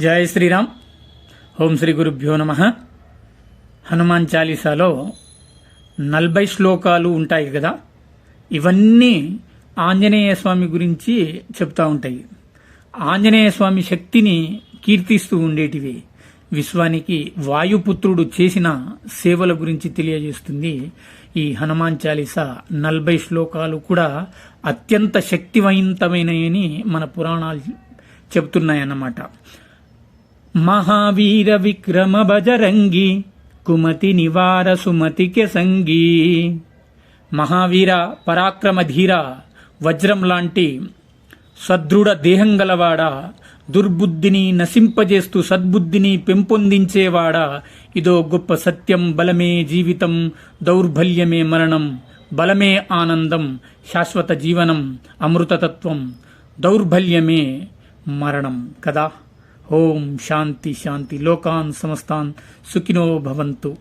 జయ శ్రీరామ్. ఓం శ్రీ గురుభ్యో నమ. హనుమాన్ చాలీసాలో నలభై శ్లోకాలు ఉంటాయి కదా? ఇవన్నీ ఆంజనేయ స్వామి గురించి చెప్తా ఉంటాయి. ఆంజనేయ స్వామి శక్తిని కీర్తిస్తూ ఉండేటివి. విశ్వానికి వాయుపుత్రుడు చేసిన సేవల గురించి తెలియజేస్తుంది ఈ హనుమాన్ చాలీస నలభై శ్లోకాలు కూడా అత్యంత శక్తివంతమైనవి మన పురాణాలు చెప్తున్నాయన్నమాట. మహావీర విక్రమ బజరంగి కుమతి నివార సుమతికి సంగీ. మహావీర పరాక్రమ ధీర వజ్రం లాంటి సదృఢ దేహం గలవాడ దుర్బుద్ధిని నశింపజేస్తూ సద్బుద్ధిని పెంపొందించేవాడా ఇదో గొప్ప సత్యం బలమే జీవితం దౌర్బల్యమే మరణం బలమే ఆనందం శాశ్వత జీవనం అమృతతత్వం దౌర్బల్యమే మరణం కదా? ओम शांति शांति लोकान समस्तान सुखिनो भवंतु